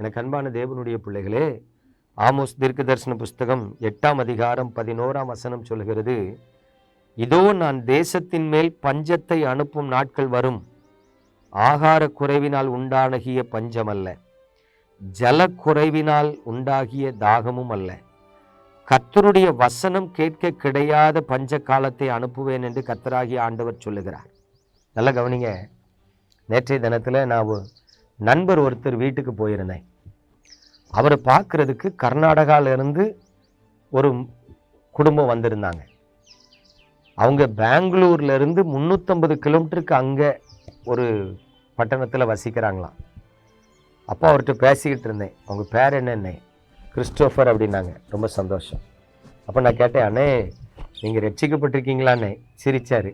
எனக்கு அன்பான தேவனுடைய பிள்ளைகளே ஆமோஸ் தீர்க்க தரிசன புஸ்தகம் எட்டாம் அதிகாரம் பதினோராம் வசனம் சொல்கிறது இதோ நான் தேசத்தின் மேல் பஞ்சத்தை அனுப்பும் நாட்கள் வரும். ஆகார குறைவினால் உண்டானகிய பஞ்சம் அல்ல ஜலக்குறைவினால் உண்டாகிய தாகமும் அல்ல. கத்தருடைய வசனம் கேட்க கிடையாத பஞ்ச காலத்தை அனுப்புவேன் என்று கத்தராகிய ஆண்டவர் சொல்லுகிறார். நல்லா கவனிங்க. நேற்றைய தினத்தில் நான் நண்பர் ஒருத்தர் வீட்டுக்கு போயிருந்தேன். அவரை பார்க்குறதுக்கு கர்நாடகாவிலேருந்து ஒரு குடும்பம் வந்திருந்தாங்க. அவங்க பெங்களூர்லேருந்து முந்நூற்றம்பது கிலோமீட்டருக்கு அங்கே ஒரு பட்டணத்தில் வசிக்கிறாங்களாம். அப்போ அவர்கிட்ட பேசிக்கிட்டு இருந்தேன். அவங்க பேர் என்னென்ன? கிறிஸ்டோஃபர் அப்படின்னாங்க. ரொம்ப சந்தோஷம். அப்போ நான் கேட்டேன் அண்ணே நீங்கள் ரட்சிக்கப்பட்டிருக்கீங்களாண்ணே? சிரித்தார்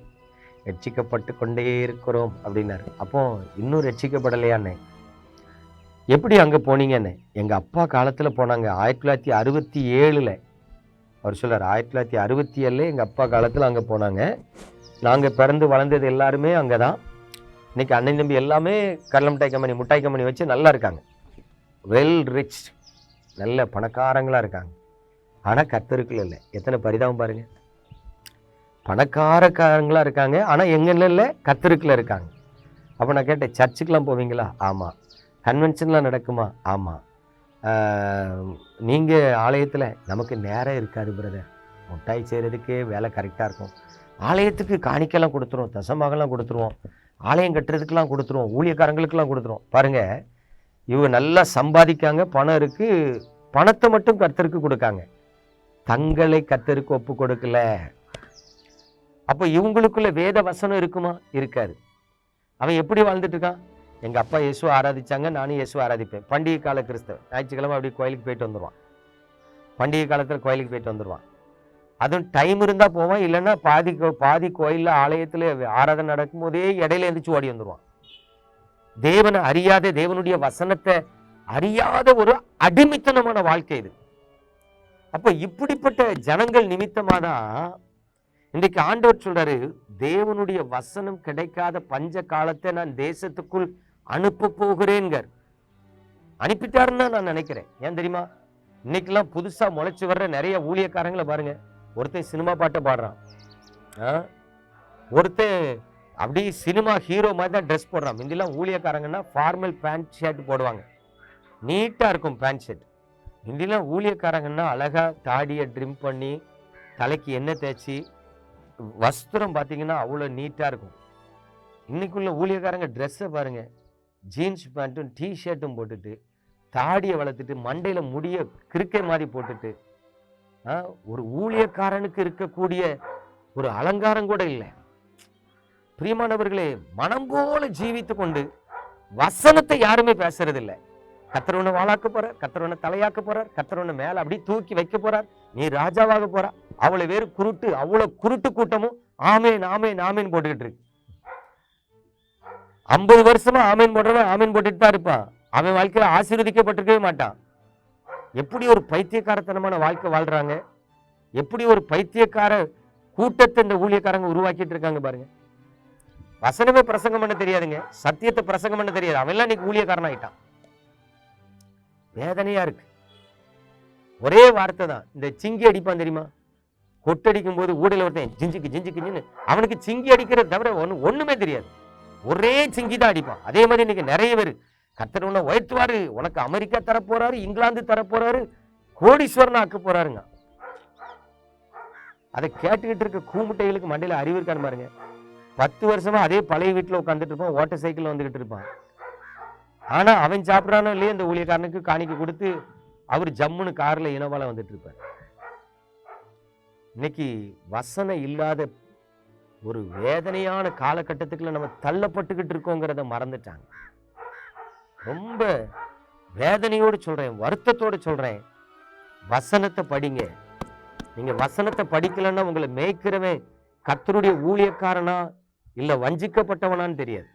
ரட்சிக்கப்பட்டு கொண்டே இருக்கிறோம் அப்படின்னாரு. அப்போ இன்னும் ரட்சிக்கப்படலையாண்ணே? எப்படி அங்கே போனீங்கன்னு? எங்கள் அப்பா காலத்தில் போனாங்க ஆயிரத்தி தொள்ளாயிரத்தி அறுபத்தி ஏழில். அவர் சொல்கிறார் ஆயிரத்தி தொள்ளாயிரத்தி அறுபத்தி ஏழில் எங்கள் அப்பா காலத்தில் அங்கே போனாங்க. நாங்கள் பிறந்து வளர்ந்தது எல்லாருமே அங்கே தான் இன்னைக்கு அண்ணன் தம்பி எல்லாமே கடலை மிட்டாய் கம்பெனி மிட்டாய் கம்பெனி வச்சு நல்லா இருக்காங்க. வெல் ரிச் நல்ல பணக்காரங்களாக இருக்காங்க. ஆனால் கத்தருக்குள்ள இல்லை. எத்தனை பரிதாபம் பாருங்கள் பணக்காரக்காரங்களாக இருக்காங்க ஆனால் எங்கன்னு இல்லை கத்தருக்குள்ள இருக்காங்க. அப்போ நான் கேட்டேன் சர்ச்சுக்கெலாம் போவீங்களா? ஆமாம் கன்வென்ஷன்லாம் நடக்குமா? ஆமாம் நீங்கள் ஆலயத்தில் நமக்கு நேரம் இருக்காது பிரதர் முட்டாய் செய்கிறதுக்கே வேலை கரெக்டாக இருக்கும். ஆலயத்துக்கு காணிக்கெல்லாம் கொடுத்துருவோம் தசமாகலாம் கொடுத்துருவோம் ஆலயம் கட்டுறதுக்கெலாம் கொடுத்துருவோம் ஊழியக்காரங்களுக்கெல்லாம் கொடுத்துருவோம். பாருங்கள் இவங்க நல்லா சம்பாதிக்காங்க பணம் இருக்குது பணத்தை மட்டும் கர்த்தருக்கு கொடுக்காங்க. தங்களை கர்த்தருக்கு ஒப்பு கொடுக்கல. அப்போ இவங்களுக்குள்ள வேத வசனம் இருக்குமா? இருக்காது. அவன் எப்படி வாழ்ந்துட்டு இருக்கான்? எங்க அப்பா இயேசுவை ஆராதிச்சாங்க நானும் இயேசுவை ஆராதிப்பேன். பண்டிகை கால கிறிஸ்தவன். ஞாயிற்றுக்கிழமை அப்படியே கோயிலுக்கு போயிட்டு வந்துடுவான் பண்டிகை காலத்தில் கோயிலுக்கு போயிட்டு வந்துடுவான் அதுவும் டைம் இருந்தால் போவான் இல்லைன்னா பாதி கோ- பாதி கோயிலில் ஆலயத்தில் ஆராதனை நடக்கும்போதே இடையில எந்திரிச்சு ஓடி வந்துடுவான் தேவனை அறியாத தேவனுடைய வசனத்தை அறியாத ஒரு அடிமைத்தனமான வாழ்க்கை இது. அப்போ இப்படிப்பட்ட ஜனங்கள் நிமித்தமாக தான் இன்றைக்கு ஆண்டவர் சொல்றாரு தேவனுடைய வசனம் கிடைக்காத பஞ்ச காலத்தை நான் தேசத்துக்குள் அனுப்ப போகிறேன்கர். அனுப்பிட்டாருன்னு தான் நான் நினைக்கிறேன். ஏன் தெரியுமா? இன்னைக்கெல்லாம் புதுசா முளைச்சு வர்ற நிறைய ஊழியக்காரங்களை பாருங்க. ஒருத்தன் சினிமா பாட்டை பாடுறான். ஆ? ஒருத்தன் அப்படியே சினிமா ஹீரோ மாதிரி தான் ட்ரெஸ் போடுறான். முந்திலாம் ஊழியக்காரங்கன்னா ஃபார்மல் பேண்ட் ஷர்ட் போடுவாங்க. நீட்டாக இருக்கும் பேண்ட் ஷர்ட் முந்திலாம் ஊழியக்காரங்கன்னா அழகாக தாடியை ட்ரிம் பண்ணி தலைக்கு எண்ணெய் தேய்ச்சி வஸ்திரம் பார்த்தீங்கன்னா அவ்வளோ நீட்டாக இருக்கும். இன்னைக்குள்ள ஊழியக்காரங்க ட்ரெஸ்ஸை பாருங்கள் ஜீன்ஸ் பேண்ட்டும் டிஷர்ட்டும் போட்டுட்டு தாடியை வளர்த்துட்டு மண்டையில் முடிய கிறுக்கை மாதிரி போட்டுட்டு ஆ, ஒரு ஊழியக்காரனுக்கு இருக்கக்கூடிய ஒரு அலங்காரம் கூட இல்லை. பிரியமானவர்களே மனம் போல ஜீவித்து கொண்டு வசனத்தை யாருமே பேசுறது கத்தரவனை வாழாக்க போறார் கத்தரவனை தலையாக்க போறார் கத்தரவனை மேல அப்படியே தூக்கி வைக்க போறார். நீ ராஜாவாக போறா அவ்வளவு பேர் குருட்டு அவ்வளவு குருட்டு கூட்டமும் ஆமேன் ஆமேன் ஆமேன் போட்டுக்கிட்டு இருக்கு. ஐம்பது வருஷமா ஆமீன் போடுறவன் ஆமீன் போட்டுட்டு தான் இருப்பான் அவன் வாழ்க்கையில் ஆசீர்வதிக்கப்பட்டிருக்கவே மாட்டான். எப்படி ஒரு பைத்தியக்காரத்தனமான வாழ்க்கை வாழ்றாங்க? எப்படி ஒரு பைத்தியக்கார கூட்டத்தை இந்த ஊழியக்காரங்க உருவாக்கிட்டு இருக்காங்க பாருங்க. வசனமே பிரசங்கம் பண்ண தெரியாதுங்க. சத்தியத்தை பிரசங்கம் பண்ண தெரியாது. அவன்லாம் இன்னைக்கு ஊழியக்காரன் ஆயிட்டான். வேதனையா இருக்கு. ஒரே வார்த்தை தான். இந்த சிங்கி அடிப்பான் தெரியுமா? கொட்டடிக்கும் போது ஊடல ஒருத்தன் ஜிஞ்சுக்கு ஜிஞ்சுக்கு அவனுக்கு சிங்கி அடிக்கிறத தவிர ஒன்று ஒன்றுமே தெரியாது. ஒரே சிங்கி தான் அடிப்பான். அதே மாதிரி இன்னைக்கு நிறைய பேர். கத்தர் உன்னை உயர்த்துவாரு. உனக்கு அமெரிக்கா தரப்போறாரு இங்கிலாந்து தரப்போறாரு கோடீஸ்வரன் ஆக்க போறாருங்க. அதை கேட்டுக்கிட்டு இருக்க கூமுட்டைகளுக்கு மண்டையில் அறிவு இருக்கான்னு பாருங்க. பத்து வருஷமா அதே பழைய வீட்டில் உட்காந்துட்டு இருப்பான். ஓட்ட சைக்கிள் வந்துகிட்டு இருப்பான். ஆனா அவன் சாப்பிட்றானோ இல்லையே இந்த ஊழியக்காரனுக்கு காணிக்க கொடுத்து அவர் ஜம்முன்னு கார்ல இனவால வந்துட்டு இருப்பார். இன்னைக்கு வசனம் இல்லாத ஒரு வேதனையான காலகட்டத்துக்குள்ள நம்ம தள்ளப்பட்டுக்கிட்டு இருக்கோங்கிறத மறந்துட்டாங்க. ரொம்ப வேதனையோடு சொல்றேன் வருத்தத்தோடு சொல்றேன். வசனத்தை படிங்க. நீங்க வசனத்தை படிக்கலைன்னா உங்களை மேய்க்கிறவன் கத்தருடைய ஊழியக்காரனா இல்ல வஞ்சிக்கப்பட்டவனான்னு தெரியாது.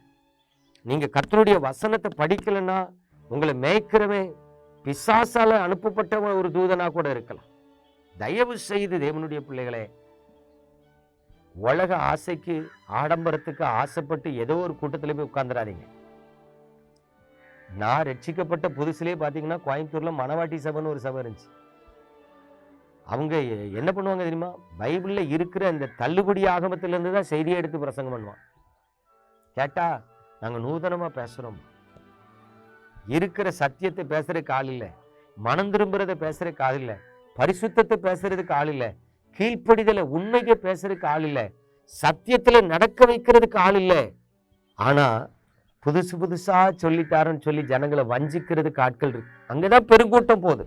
நீங்க கத்தருடைய வசனத்தை படிக்கலைன்னா உங்களை மேய்க்கிறவன் பிசாசால அனுப்பப்பட்டவன் ஒரு தூதனா கூட இருக்கலாம். தயவு செய்து தேவனுடைய பிள்ளைகளே உலக ஆசைக்கு ஆடம்பரத்துக்கு ஆசைப்பட்டு ஏதோ ஒரு கூட்டத்தில் போய் உட்காந்துடாதீங்க நான் ரட்சிக்கப்பட்ட புதுசுலேயே பார்த்தீங்கன்னா கோயம்புத்தூரில் மணவாட்டி சபைன்னு ஒரு சபை இருந்துச்சு. அவங்க என்ன பண்ணுவாங்க தெரியுமா? பைபிளில் இருக்கிற இந்த தள்ளுபடி ஆகமத்திலேருந்து தான் செய்தியை எடுத்து பிரசங்கம் பண்ணுவான் கேட்டால் நாங்கள் நூதனமாக பேசுகிறோம் இருக்கிற சத்தியத்தை பேசுகிறதுக்கு ஆள் இல்லை. மனம் திரும்புகிறத பேசுகிற ஆள் இல்லை. பரிசுத்தத்தை பேசுகிறதுக்கு ஆள் இல்லை. கீழ்ப்படிதலை உண்மையை பேசுறதுக்கு ஆள் இல்லை. சத்தியத்துல நடக்க வைக்கிறதுக்கு ஆள் இல்லை. ஆனா புதுசு புதுசா சொல்லித்தாரன்னு சொல்லி ஜனங்களை வஞ்சிக்கிறதுக்கு ஆட்கள் இருக்கு. அங்கதான் பெருங்கூட்டம் போகுது.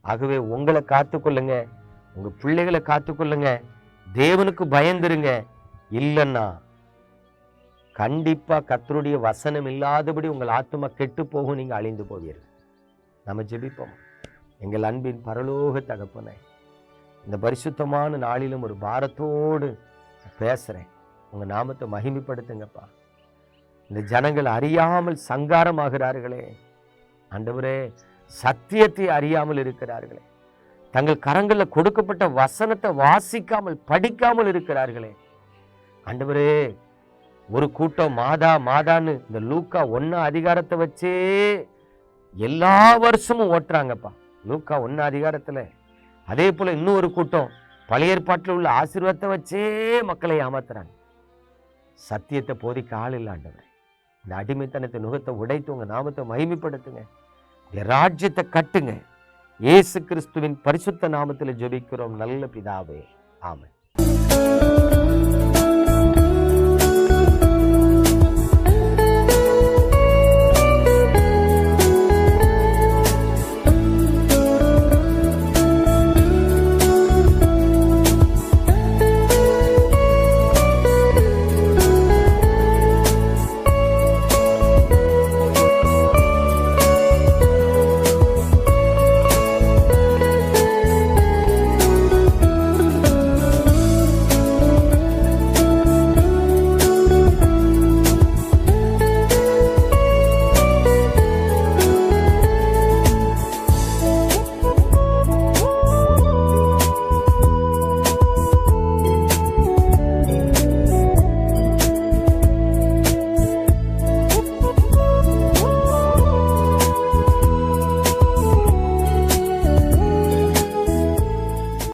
ஆகவே உங்களை காத்துக்கொள்ளுங்க உங்க பிள்ளைகளை காத்துக்கொள்ளுங்க தேவனுக்கு பயந்துருங்க. இல்லைன்னா கண்டிப்பா கத்தருடைய வசனம் இல்லாதபடி உங்கள் ஆத்மா கெட்டு போகும் நீங்க அழிந்து போவீர்கள். நம்ம ஜெபிப்போம். எங்கள் அன்பின் பரலோக தகப்பனை இந்த பரிசுத்தமான நாளிலும் ஒரு பாரத்தோடு பேசுகிறேன் உங்கள் நாமத்தை மகிமைப்படுத்துங்கப்பா. இந்த ஜனங்கள் அறியாமல் சங்காரமாகிறார்களே. ஆண்டவரே சத்தியத்தை அறியாமல் இருக்கிறார்களே. தங்கள் கரங்களில் கொடுக்கப்பட்ட வசனத்தை வாசிக்காமல் படிக்காமல் இருக்கிறார்களே. ஆண்டவரே ஒரு கூட்டம் மாதா மாதான்னு இந்த லூக்கா ஒன்னா அதிகாரத்தை வச்சே எல்லா வருஷமும் ஓட்டுறாங்கப்பா. லூக்கா ஒன்று அதிகாரத்தில் அதே போல இன்னொரு கூட்டம் பழைய ஏற்பாட்டில் உள்ள ஆசீர்வாதத்தை வச்சே மக்களை ஏமாத்துறாங்க. சத்தியத்தை போதிக்க ஆள் இல்லாண்டவர் இந்த அடிமைத்தனத்தை நுகத்தை உடைத்து உங்கள் நாமத்தை மகிமைப்படுத்துங்க. ராஜ்யத்தை கட்டுங்க. இயேசு கிறிஸ்துவின் பரிசுத்த நாமத்தில் ஜெபிக்கிறோம். நல்ல பிதாவே. ஆமாம்